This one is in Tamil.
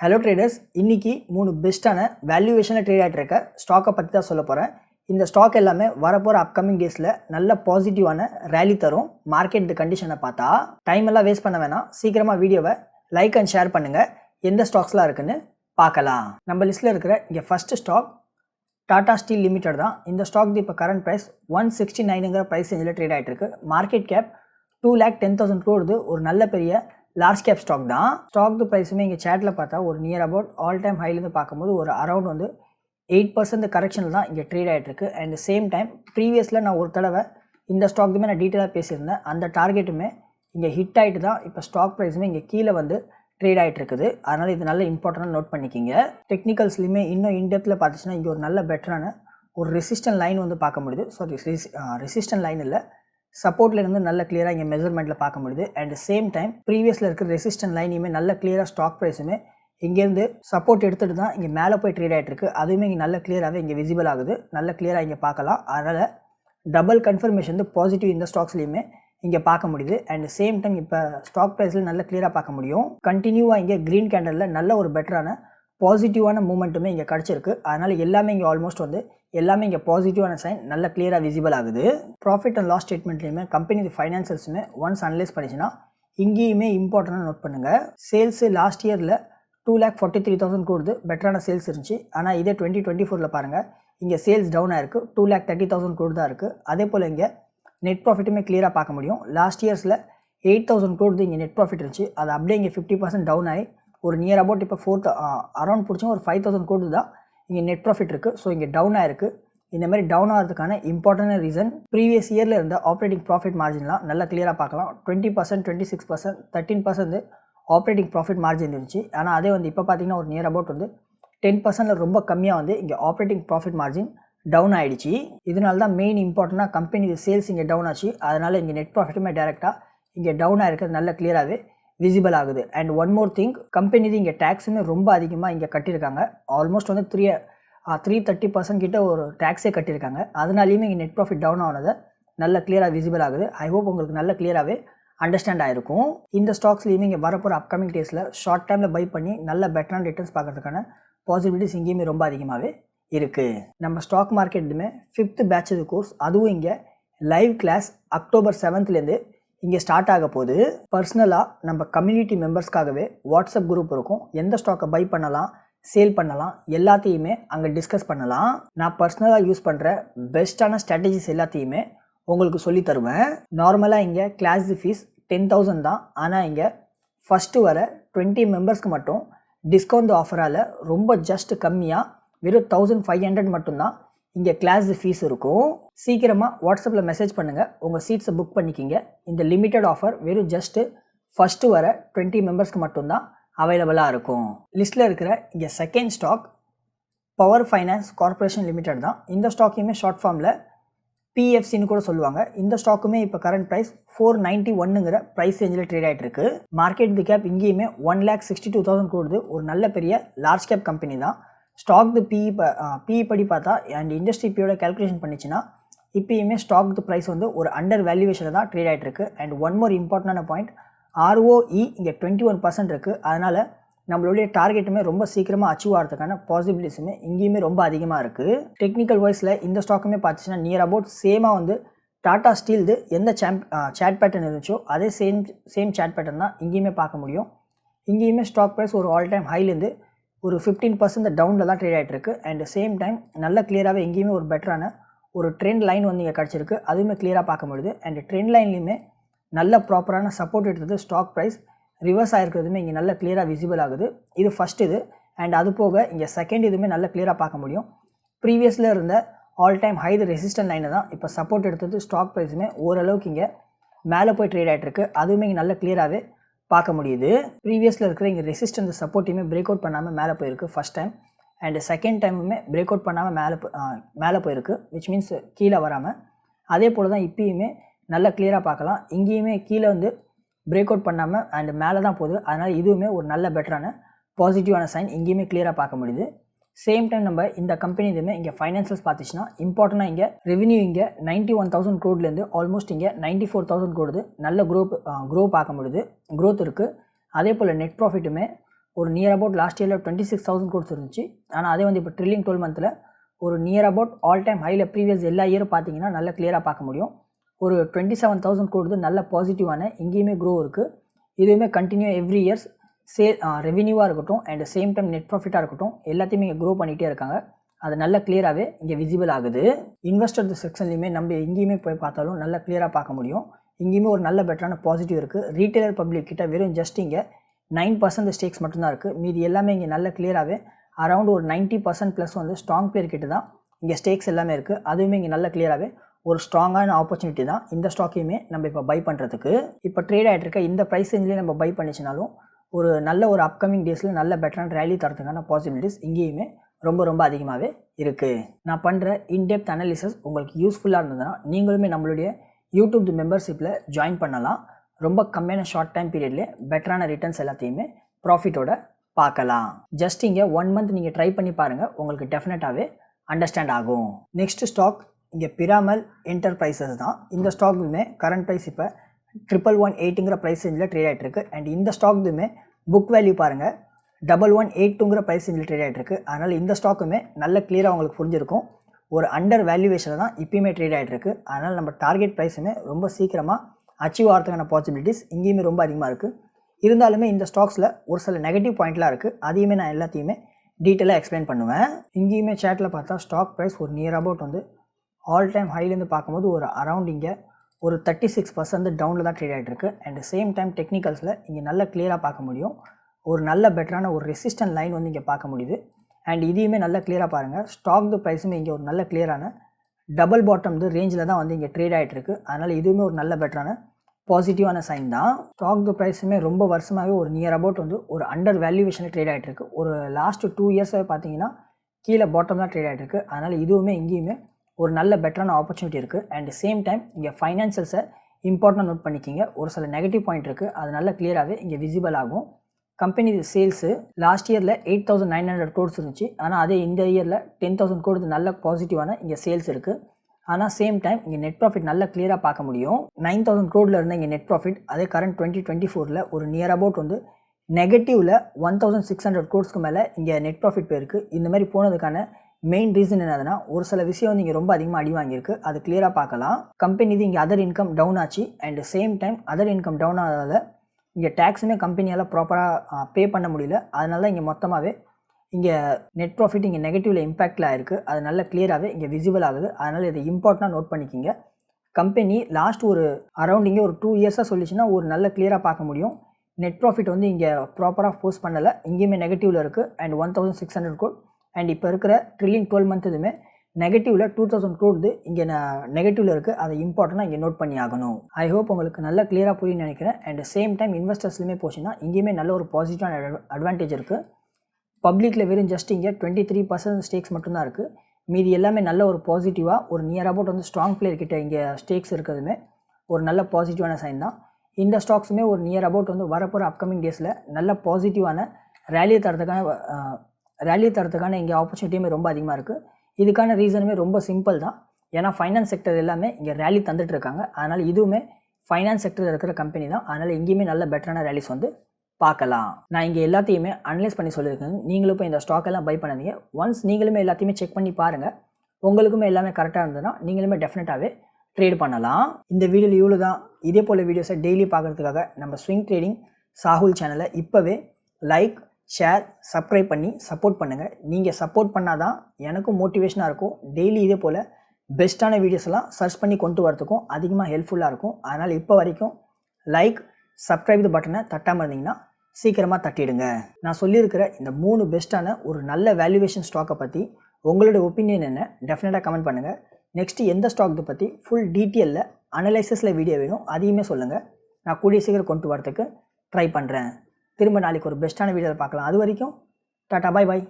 ஹலோ ட்ரேடர்ஸ் இன்றைக்கி மூணு பெஸ்ட்டான வேல்யூவேஷனில் ட்ரேட் ஆகிட்டு இருக்க ஸ்டாக்கை பற்றி தான் சொல்ல போகிறேன் இந்த ஸ்டாக் எல்லாமே வரப்போகிற அப்கமிங் டேஸில் நல்ல பாசிட்டிவான ரேலி தரும். மார்க்கெட் கண்டிஷனை பார்த்தா டைம் எல்லாம் வேஸ்ட் பண்ண வேணாம். சீக்கிரமாக வீடியோவை லைக் அண்ட் ஷேர் பண்ணுங்கள் எந்த ஸ்டாக்ஸ்லாம் இருக்குன்னு பார்க்கலாம். நம்ம லிஸ்ட்டில் இருக்கிற இங்கே first stock Tata steel limited தான். இந்த ஸ்டாக் இப்போ கரண்ட் ப்ரைஸ் ஒன் சிக்ஸ்டி நைனுங்கிற ப்ரைஸ் ரேஞ்சில் ட்ரேட் ஆகிட்டு இருக்கு market cap two lakh ten thousand க்ரோடுது ஒரு நல்ல பெரிய லார்ஜ் கேப் ஸ்டாக் தான். ஸ்டாக் ப்ரைஸுமே இங்கே சேட்டில் பார்த்தா ஒரு நியர் அபவுட் ஆல் டைம் ஹைலேருந்து பார்க்கும்போது ஒரு அரௌண்ட் வந்து எயிட் பர்சன்ட் கரெக்ஷனில் தான் இங்கே ட்ரேட் ஆகிட்டுருக்கு அண்ட் சேம் டைம் ப்ரீவியஸில் நான் ஒரு தடவை இந்த ஸ்டாக்குமே நான் டீட்டெயிலாக பேசியிருந்தேன். அந்த டார்கெட்டுமே இங்கே ஹிட் ஆகிட்டு தான் இப்போ ஸ்டாக் ப்ரைஸுமே இங்கே கீழே வந்து ட்ரேட் ஆகிட்டு இருக்குது அதனால் இது நல்ல இம்பார்ட்டண்டாக நோட் பண்ணிக்கிங்க. டெக்னிக்கல்ஸ்லையுமே இன்னும் இன்டெப்த்தில் பார்த்துச்சுன்னா இங்கே ஒரு நல்ல பெட்டரான ஒரு ரெசிஸ்டன்ட் லைன் வந்து பார்க்க முடியுது. சாரி ரெசிஸ்டன்ட் லைன் இல்லை. சப்போர்ட்ல இருந்து நல்ல கிளியராக இங்கே மெஷர்மெண்ட்டில் பார்க்க முடியுது. அண்ட் சேம் டைம் ப்ரீவியஸில் இருக்கிற ரெசிஸ்டன்ட் லைனையுமே நல்ல கிளியராக ஸ்டாக் ப்ரைஸுமே இங்கேருந்து சப்போர்ட் எடுத்துகிட்டு தான் இங்கே மேலே போய் ட்ரேட் ஆகிட்டு இருக்கு. அதுவுமே இங்கே நல்ல கிளியராகவே இங்கே விசிபிள் ஆகுது. நல்ல கிளியராக இங்கே பார்க்கலாம். அதனால் டபுள் கன்ஃபர்மேஷன் வந்து பாசிட்டிவ் இந்த ஸ்டாக்ஸ்லையுமே இங்கே பார்க்க முடியுது. அண்ட் சேம் டைம் இப்போ ஸ்டாக் ப்ரைஸில் நல்ல கிளியராக பார்க்க முடியும். கண்டினியூவாக இங்கே க்ரீன் கேண்டலில் நல்ல ஒரு பெட்டரான பாசிட்டிவான மூமெண்ட்டுமே இங்கே கிடச்சிருக்கு. அதனால் எல்லாமே இங்கே ஆல்மோஸ்ட் வந்து எல்லாமே இங்கே பாசிட்டிவான சைன் நல்ல கிளியராக விசிபிள் ஆகுது. ப்ராஃபிட் அண்ட் லாஸ் ஸ்டேட்மெண்ட்லையுமே கம்பெனி ஃபைனான்சியல்ஸுமே ஒன்ஸ் அனலைஸ் பண்ணிச்சுன்னா இங்கேயுமே இம்பார்ட்டண்டாக நோட் பண்ணுங்கள் சேல்ஸு லாஸ்ட் இயரில் two lakh forty three thousand கூடுது. பெட்டரான சேல்ஸ் இருந்துச்சு. ஆனால் இதே டுவெண்ட்டி டுவெண்ட்டி ஃபோரில் பாருங்கள் இங்கே சேல்ஸ் டவுன் ஆயிருக்கு. டூ லேக் தேர்ட்டி தௌசண்ட் கோடு தான் இருக்குது அதே போல் இங்கே நெட் ப்ராஃபிட்டுமே கிளியராக பார்க்க முடியும். லாஸ்ட் இயர்ஸில் எயிட் தௌசண்ட் கோடு இங்கே நெட் ப்ராஃபிட் இருந்துச்சு. அது அப்படியே இங்கே ஃபிஃப்டி பர்சன்ட் டவுன் ஆகி ஒரு நியர் அபவுட் இப்போ ஃபோர் அரௌண்ட் பிடிச்சோம் ஒரு ஃபைவ் தௌசண்ட் கோடி தான் இங்கே நெட் ப்ராஃபிட் இருக்குது ஸோ இங்கே டவுன் ஆயிருக்கு. இந்த மாதிரி டவுன் ஆகிறதுக்கான இம்பார்ட்டன்ட் ரீசன் ப்ரீவியஸ் இயரில் இருந்த ஆப்ரேட்டிங் ப்ராஃபிட் மார்ஜின்லாம் நல்லா கிளியராக பார்க்கலாம். Twenty percent twenty six percent thirteen percent operating profit margin இருந்துச்சு. ஆனால் அதே வந்து இப்போ பார்த்தீங்கன்னா ஒரு நியர் அபவுட் வந்து டென் பர்சன்ட்டில் ரொம்ப கம்மியாக வந்து இங்கே ஆப்ரேட்டிங் ப்ராஃபிட் மார்ஜின் டவுன் ஆகிடுச்சு இதனால தான் மெயின் இம்பார்ட்டண்ட்டாக கம்பெனி சேல்ஸ் இங்கே டவுன் ஆச்சு. அதனால் இங்கே நெட் ப்ராஃபிட்டுமே டேரெக்டாக இங்கே டவுன் ஆகிருக்கிறது நல்ல கிளியராகவே விசிபிள் ஆகுது. And one more thing company இங்கே டேக்ஸுமே ரொம்ப அதிகமாக இங்கே கட்டியிருக்காங்க ஆல்மோஸ்ட் வந்து த்ரீ த்ரீ தேர்ட்டி பர்சன்ட் கிட்ட ஒரு டேக்ஸே கட்டியிருக்காங்க அதனாலையுமே இங்கே நெட் ப்ராஃபிட் டவுன் ஆனதை நல்ல கிளியராக விசிபிள் ஆகுது. ஐ ஹோப் உங்களுக்கு நல்ல கிளியராகவே அண்டர்ஸ்டாண்ட் ஆயிருக்கும். இந்த ஸ்டாக்ஸ்லையுமே இங்கே வரப்போகிற அப்கமிங் டேஸில் ஷார்ட் டைமில் பை பண்ணி நல்ல பெட்டரான ரிட்டர்ன்ஸ் பார்க்கறதுக்கான பாசிபிலிட்டிஸ் இங்கேயுமே ரொம்ப அதிகமாகவே இருக்குது நம்ம ஸ்டாக் மார்க்கெட்டுமே ஃபிஃப்த் பேட்ச் கோர்ஸ் அதுவும் இங்கே லைவ் கிளாஸ் அக்டோபர் செவன்த்லேருந்து இங்கே ஸ்டார்ட் ஆக போது பர்சனலாக நம்ம கம்யூனிட்டி மெம்பர்ஸ்க்காகவே வாட்ஸ்அப் குரூப் இருக்கும். எந்த ஸ்டாக்கை பை பண்ணலாம் சேல் பண்ணலாம் எல்லாத்தையுமே அங்கே டிஸ்கஸ் பண்ணலாம். நான் பர்சனலாக யூஸ் பண்ணுற பெஸ்ட்டான ஸ்ட்ராட்டஜிஸ் எல்லாத்தையுமே உங்களுக்கு சொல்லி தருவேன். நார்மலாக இங்கே கிளாஸ் ஃபீஸ் டென் தௌசண்ட் தான். ஆனால் இங்கே ஃபஸ்ட்டு வர டுவெண்ட்டி மெம்பர்ஸ்க்கு மட்டும் டிஸ்கவுண்ட் ஆஃபரால் ரொம்ப ஜஸ்ட் கம்மியாக வெறும் தௌசண்ட் ஃபைவ் ஹண்ட்ரட் மட்டும்தான் இங்கே கிளாஸ் ஃபீஸ் இருக்கும். சீக்கிரமாக வாட்ஸ்அப்பில் மெசேஜ் பண்ணுங்கள் உங்கள் சீட்ஸை புக் பண்ணிக்கிங்க. இந்த லிமிட்டட் ஆஃபர் வெறும் ஜஸ்ட்டு ஃபஸ்ட்டு வர டுவெண்ட்டி மெம்பர்ஸ்க்கு மட்டும்தான் அவைலபிளாக இருக்கும். லிஸ்ட்டில் இருக்கிற இங்கே second stock power finance corporation limited தான். இந்த ஸ்டாக்கையுமே ஷார்ட் ஃபார்மில் பிஎஃப்சின்னு கூட சொல்லுவாங்க. இந்த ஸ்டாக்குமே இப்போ கரண்ட் ப்ரைஸ் ஃபோர் நைன்ட்டி ஒன்னுங்கிற ப்ரைஸ் ரேஞ்சில் ட்ரேட் ஆகிட்டு இருக்கு. மார்க்கெட் தி கேப் இங்கேயுமே one lakh sixty two thousand கூடுது ஒரு நல்ல பெரிய லார்ஜ் கேப் கம்பெனி தான். ஸ்டாக் தி பிஇ பிஇ படி பார்த்தா அண்ட் இண்டஸ்ட்ரி பியோட கேல்குலேஷன் பண்ணிச்சுன்னா இப்போயுமே ஸ்டாக் தி ப்ரைஸ் வந்து ஒரு அண்டர் வேல்யூவேஷனில் தான் ட்ரேட் ஆகிட்டு இருக்கு. அண்ட் ஒன் மோர் இம்பார்ட்டண்டான பாயிண்ட் ஆர்ஓஇ இங்கே டுவெண்ட்டி ஒன் பர்சன்ட் இருக்குது அதனால் நம்மளுடைய டார்கெட்டுமே ரொம்ப சீக்கிரமாக அச்சீவ் ஆகிறதுக்கான பாசிபிலிட்டிஸுமே இங்கேயுமே ரொம்ப அதிகமாக இருக்குது டெக்னிக்கல் வைஸில் இந்த ஸ்டாக்குமே பார்த்துச்சுன்னா நியர் அபவுட் சேமாக வந்து டாடா ஸ்டீல்து எந்த சாம்ப் சேட் பேட்டர்ன் இருந்துச்சோ அதே சேம் சேம் சேட் பேட்டர்ன் தான் இங்கேயுமே பார்க்க முடியும். இங்கேயுமே ஸ்டாக் ப்ரைஸ் ஒரு ஆல் டைம் ஹைலேருந்து ஒரு ஃபிஃப்டீன் பர்சன்ட் டவுனில் தான் ட்ரேட் ஆகிட்டு இருக்கு அண்ட் சேம் டைம் நல்ல கிளியராகவே எங்கேயுமே ஒரு பெட்டரான ஒரு ட்ரெண்ட் லைன் வந்து இங்கே கிடச்சிருக்கு. அதுவுமே கிளியராக பார்க்க முடியுது. அண்ட் ட்ரெண்ட் லைன்லேயுமே நல்ல ப்ராப்பரான சப்போர்ட் எடுத்தது ஸ்டாக் ப்ரைஸ் ரிவர்ஸ் ஆகிருக்கிறதுமே இங்கே நல்ல கிளியராக விசிபிள் ஆகுது. இது ஃபஸ்ட் இது. அண்ட் அது போக இங்கே செகண்ட் இதுவுமே நல்ல கிளியராக பார்க்க முடியும். ப்ரீவியஸில் இருந்த ஆல் டைம் ஹை ரெசிஸ்டன்ட் லைனை தான். இப்போ சப்போர்ட் எடுத்தது ஸ்டாக் ப்ரைஸுமே ஓரளவுக்கு இங்கே மேலே போய் ட்ரேட் ஆகிட்டு இருக்கு அதுவுமே இங்கே நல்ல கிளியராகவே பார்க்க முடியுது. ப்ரீவியஸில் இருக்கிற இங்கே ரெசிஸ்டன்ஸ் சப்போர்ட்டையுமே பிரேக் அவுட் பண்ணாமல் மேலே போயிருக்கு ஃபஸ்ட் டைம் அண்ட் செகண்ட் டைமுமே பிரேக் அவுட் பண்ணாமல் மேலே மேலே போயிருக்கு விச் மீன்ஸ் கீழே வராமல் அதே போல் தான் இப்பயுமே நல்லா கிளியராக பார்க்கலாம். இங்கேயுமே கீழே வந்து பிரேக் அவுட் பண்ணாமல் அண்ட் மேலே தான் போகுது. அதனால் இதுவுமே ஒரு நல்ல பெட்டரான பாசிட்டிவான சைன் இங்கேயுமே கிளியராக பார்க்க முடியுது. சேம் டைம் நம்ம இந்த கம்பெனி இதுவுமே இங்கே ஃபைனான்சியல்ஸ் பார்த்துச்சுன்னா இம்பார்ட்டண்டாக இங்கே ரெவன்யூ இங்கே நைன்ட்டி ஒன் தௌசண்ட் கோட்லேருந்து ஆல்மோஸ்ட் இங்கே நைன்ட்டி ஃபோர் தௌசண்ட் கோடுது நல்ல குரோப் க்ரோ பார்க்க முடியுது. க்ரோத் இருக்குது அதே போல் நெட் ப்ராஃபிட்டுமே ஒரு நியர் அபவுட் லாஸ்ட் இயரில் டுவெண்ட்டி சிக்ஸ் தௌசண்ட் கோட்ஸ் இருந்துச்சு. ஆனால் அதே வந்து இப்போ ட்ரில்லிங் டுவெல் மந்தில் ஒரு நியர் அபவுட் ஆல் டைம் ஹையில் ப்ரீவியஸ் எல்லா இயரும் பார்த்தீங்கன்னா நல்லா கிளியராக பார்க்க முடியும். ஒரு டுவெண்ட்டி செவன் தௌசண்ட் கோடுது நல்ல பாசிட்டிவான இங்கேயுமே க்ரோ இருக்குது இதுவுமே கண்டினியூ எவ்ரி இயர்ஸ் சே ரெவென்யூவாக இருக்கட்டும் அண்ட் சேம் டைம் நெட் ப்ராஃபிட்டாக இருக்கட்டும் எல்லாத்தையுமே இங்கே க்ரோ பண்ணிகிட்டே இருக்காங்க. அது நல்ல கிளியராகவே இங்கே விசிபிள் ஆகுது. இன்வெஸ்டர் செக்ஷன்லையுமே நம்ம எங்கேயுமே போய் பார்த்தாலும் நல்லா கிளியராக பார்க்க முடியும். இங்கேயுமே ஒரு நல்ல பெட்டரான பாசிட்டிவ் இருக்குது ரீட்டைலர் பப்ளிக் கிட்ட வெறும் ஜஸ்ட் இங்கே நைன் பர்சன்ட் ஸ்டேக்ஸ் மட்டும்தான் இருக்குது மீதி எல்லாமே இங்கே நல்ல கிளியராகவே அரௌண்ட் ஒரு நைன்ட்டி பர்சன்ட் ப்ளஸ் வந்து ஸ்ட்ராங் பிளேயர் கிட்ட தான் இங்கே ஸ்டேக்ஸ் எல்லாமே இருக்குது அதுவுமே இங்கே நல்ல கிளியராகவே ஒரு ஸ்ட்ராங்கான ஆப்பர்ச்சுனிட்டி தான் இந்த ஸ்டாக்கையுமே நம்ம இப்போ பை பண்ணுறதுக்கு இப்போ ட்ரேட் ஆகிட்டு இருக்க இந்த ப்ரைஸ் ரேஞ்சிலே நம்ம பை பண்ணிச்சுனாலும் ஒரு நல்ல ஒரு அப்கமிங் டேஸில் நல்ல பெட்டரான ரேலி தரத்துக்கான பாசிபிலிட்டிஸ் இங்கேயுமே ரொம்ப ரொம்ப அதிகமாகவே இருக்குது நான் பண்ணுற இன்டெப்த் அனாலிசிஸ் உங்களுக்கு யூஸ்ஃபுல்லாக இருந்ததுன்னா நீங்களுமே நம்மளுடைய யூடியூப் மெம்பர்ஷிப்பில் ஜாயின் பண்ணலாம். ரொம்ப கம்மியான ஷார்ட் டைம் பீரியட்லேயே பெட்டரான ரிட்டர்ன்ஸ் எல்லாத்தையுமே ப்ராஃபிட்டோட பார்க்கலாம். ஜஸ்ட் இங்கே ஒன் மந்த் நீங்கள் ட்ரை பண்ணி பாருங்கள் உங்களுக்கு டெஃபினட்டாகவே அண்டர்ஸ்டாண்ட் ஆகும். நெக்ஸ்ட் ஸ்டாக் இங்கே பிராமல் என்டர்பிரைசஸ் தான். இந்த ஸ்டாக்குமே கரண்ட் ப்ரைஸ் இப்போ ட்ரிபிள் ஒன் எயிட்டுங்கிற ப்ரைஸ் ரேஞ்சில் ட்ரேட் ஆகிட்டுருக்கு அண்ட் இந்த ஸ்டாக்குமே புக் வேல்யூ பாருங்கள் டபுள் ஒன் எயிட்டுங்கிற ப்ரைஸ் ரேஞ்சில் ட்ரேட் ஆகிட்டுருக்கு அதனால் இந்த ஸ்டாக்குமே நல்ல கிளியராக உங்களுக்கு புரிஞ்சிருக்கும். ஒரு அண்டர் வேல்யூவேஷனில் தான் இப்பயுமே ட்ரேட் ஆகிட்டுருக்கு அதனால் நம்ம டார்கெட் ப்ரைஸுமே ரொம்ப சீக்கிரமாக அச்சீவ் ஆகிறதுக்கான பாசிபிலிட்டிஸ் இங்கேயுமே ரொம்ப அதிகமாக இருக்குது இருந்தாலுமே இந்த ஸ்டாக்ஸில் ஒரு சில நெகட்டிவ் பாயிண்ட்லாம் இருக்குது அதையுமே நான் எல்லாத்தையுமே டீட்டெயிலாக எக்ஸ்பிளைன் பண்ணுவேன். இங்கேயுமே சேட்டில் பார்த்தா ஸ்டாக் ப்ரைஸ் ஒரு நியர் அபவுட் வந்து ஆல் டைம் ஹைலேருந்து பார்க்கும்போது ஒரு அரவுண்ட் இங்கே ஒரு தேர்ட்டி சிக்ஸ் பர்சன்ட் டவுனில் தான் ட்ரேட் ஆகிட்டு இருக்கு அண்ட் சேம் டைம் டெக்னிக்கல்ஸில் இங்கே நல்ல கிளியராக பார்க்க முடியும். ஒரு நல்ல பெட்டரான ஒரு ரெசிஸ்டன்ட் லைன் வந்து இங்கே பார்க்க முடியுது. அண்ட் இதையுமே நல்லா கிளியராக பாருங்கள் ஸ்டாக் ப்ரைஸுமே இங்கே ஒரு நல்ல கிளியரான டபுள் பாட்டம் வந்து ரேஞ்சில் தான் வந்து இங்கே ட்ரேட் ஆகிட்டு இருக்கு அதனால் இதுவுமே ஒரு நல்ல பெட்டரான பாசிட்டிவான சைன் தான். ஸ்டாக் ப்ரைஸுமே ரொம்ப வருஷமாகவே ஒரு நியர் அபவுட் வந்து ஒரு அண்டர் வேல்யூவேஷனில் ட்ரேட் ஆகிட்டு இருக்கு ஒரு லாஸ்ட் டூ இயர்ஸாக பார்த்தீங்கன்னா கீழே பாட்டம் தான் ட்ரேட் ஆகிட்டு இருக்கு அதனால் இதுவுமே இங்கேயுமே ஒரு நல்ல பெட்டரான ஆப்பர்ச்சுனிட்டி இருக்குது அண்ட் சேம் டைம் இங்கே ஃபைனான்சியல்ஸை இம்பார்ட்டண்டாக நோட் பண்ணிக்கிங்க. ஒரு சில நெகட்டிவ் பாயிண்ட் இருக்குது அது நல்ல கிளியராகவே இங்கே விசிபிள் ஆகும். கம்பெனி சேல்ஸு லாஸ்ட் இயரில் eight thousand nine hundred quotes இருந்துச்சு. ஆனால் அதே இந்த இயரில் டென் தௌசண்ட் கோடு நல்ல பாசிட்டிவான இங்கே சேல்ஸ் இருக்குது ஆனால் சேம் டைம் இங்கே நெட் ப்ராஃபிட் நல்லா கிளியராக பார்க்க முடியும். நைன் தௌசண்ட் க்ரோடில் இருந்த இங்கே நெட் ப்ராஃபிட் அதே கரண்ட் டுவெண்ட்டி டுவெண்ட்டி ஃபோரில் ஒரு நியர் அபவுட் வந்து நெகட்டிவில் ஒன் தௌசண்ட் சிக்ஸ் ஹண்ட்ரட் கோர்ஸ்க்கு மேலே இங்கே நெட் ப்ராஃபிட் போயிருக்கு. இந்த மாதிரி போனதுக்கான மெயின் ரீசன் என்னதுன்னா ஒரு சில விஷயம் வந்து இங்கே ரொம்ப அதிகமாக அடி வாங்கியிருக்கு அது கிளியராக பார்க்கலாம். கம்பெனி இது இங்கே அதர் இன்கம் டவுன் ஆச்சு and same time other income down ஆனதால் இங்கே டேக்ஸுமே கம்பெனியால் ப்ராப்பராக பே பண்ண முடியல. அதனால இங்கே மொத்தமாகவே இங்கே நெட் ப்ராஃபிட் இங்கே நெகட்டிவில் இம்பேக்டில் ஆயிருக்கு. அது நல்லா கிளியராகவே இங்கே விசிபிள் ஆகுது. அதனால் இதை இம்பார்ட்டண்டாக நோட் பண்ணிக்கிங்க. கம்பெனி லாஸ்ட் ஒரு அரௌண்ட் இங்கே ஒரு டூ இயர்ஸாக சொல்லிச்சுன்னா ஒரு நல்ல கிளியராக பார்க்க முடியும். நெட் ப்ராஃபிட் வந்து இங்கே ப்ராப்பராக போஸ்ட் பண்ணலை. இங்கேயுமே நெகட்டிவில் இருக்குது and one thousand six hundred code and இப்போ இருக்கிற ட்ரில்லிங் டுவெல் மந்த் இதுவுமே நெகட்டிவில் டூ தௌசண்ட் க்ரோடு இங்கே நெகட்டிவில் இருக்குது அதை இம்பார்ட்டனாக இங்கே நோட் பண்ணி ஆகணும். ஐ ஹோப் உங்களுக்கு நல்லா கிளியராக புரியும் நினைக்கிறேன். அண்ட் சேம் டைம் இன்வெஸ்டர்ஸ்லையுமே போச்சுன்னா இங்கேயுமே நல்ல ஒரு பாசிட்டிவான அட்வான்டேஜ் இருக்குது பப்ளிக்கில் வெறும் ஜஸ்ட் இங்கே டுவெண்ட்டி த்ரீ பர்சன்ட் ஸ்டேக்ஸ் மட்டும்தான் இருக்குது மீதி எல்லாமே நல்ல ஒரு பாசிட்டிவாக ஒரு நியர் அபவுட் வந்து ஸ்ட்ராங் பிளேயர் கிட்ட இங்கே ஸ்டேக்ஸ் இருக்கிறதுமே ஒரு நல்ல பாசிட்டிவான சைன் தான். இந்த ஸ்டாக்ஸுமே ஒரு நியர் அபவுட் வந்து வரப்போகிற அப்கமிங் டேஸில் நல்ல பாசிட்டிவான ரேலியை தரத்துக்கான ரேலி தரத்துக்கான இங்கே ஆப்பர்ச்சுனிட்டியுமே ரொம்ப அதிகமாக இருக்குது இதுக்கான ரீசனுமே ரொம்ப சிம்பிள் தான். ஏன்னா ஃபைனான்ஸ் செக்டர் எல்லாமே இங்கே ரேலி தந்துட்டு இருக்காங்க அதனால் இதுவுமே ஃபைனான்ஸ் செக்டரில் இருக்கிற கம்பெனி தான். அதனால் இங்கேயுமே நல்ல பெட்டரான ரேலிஸ் வந்து பார்க்கலாம். நான் இங்கே எல்லாத்தையுமே அனலைஸ் பண்ணி சொல்லியிருக்கேன். நீங்களும் இப்போ இந்த ஸ்டாக்கெல்லாம் பை பண்ணாதீங்க. ஒன்ஸ் நீங்களுமே எல்லாத்தையுமே செக் பண்ணி பாருங்கள் உங்களுக்குமே எல்லாமே கரெக்டாக இருந்ததுன்னா நீங்களுமே டெஃபினட்டாகவே ட்ரேட் பண்ணலாம். இந்த வீடியோவில் இவ்வளோ தான் இதே போல் வீடியோஸை டெய்லி பார்க்குறதுக்காக நம்ம ஸ்விங் ட்ரேடிங் சாகுல் சேனலை இப்போவே லைக் ஷேர் சப்ஸ்கிரைப் பண்ணி சப்போர்ட் பண்ணுங்கள் நீங்கள் சப்போர்ட் பண்ணால் தான் எனக்கும் மோட்டிவேஷனாக இருக்கும். டெய்லி இதே போல் பெஸ்ட்டான வீடியோஸ்லாம் சர்ச் பண்ணி கொண்டு வரதுக்கும் அதிகமாக ஹெல்ப்ஃபுல்லாக இருக்கும். அதனால் இப்போ வரைக்கும் லைக் சப்ஸ்கிரைப் பட்டனை தட்டாமல் இருந்தீங்கன்னா சீக்கிரமாக தட்டிடுங்க. நான் சொல்லியிருக்கிற இந்த மூணு பெஸ்ட்டான ஒரு நல்ல வேல்யூவேஷன் ஸ்டாக்கை பற்றி உங்களோட ஒப்பீனியன் என்ன? டெஃபினட்டாக கமெண்ட் பண்ணுங்கள் நெக்ஸ்ட்டு எந்த ஸ்டாக் பற்றி ஃபுல் டீட்டெயிலில் அனலைசஸில் வீடியோ வேணும் அதையுமே சொல்லுங்கள் நான் கூடிய சீக்கிரம் கொண்டு வரதுக்கு ட்ரை பண்ணுறேன் திரும்ப நாளைக்கு ஒரு பெஸ்ட்டான வீடியோவில் பார்க்கலாம். அது வரைக்கும் டாட்டா பாய் பாய்.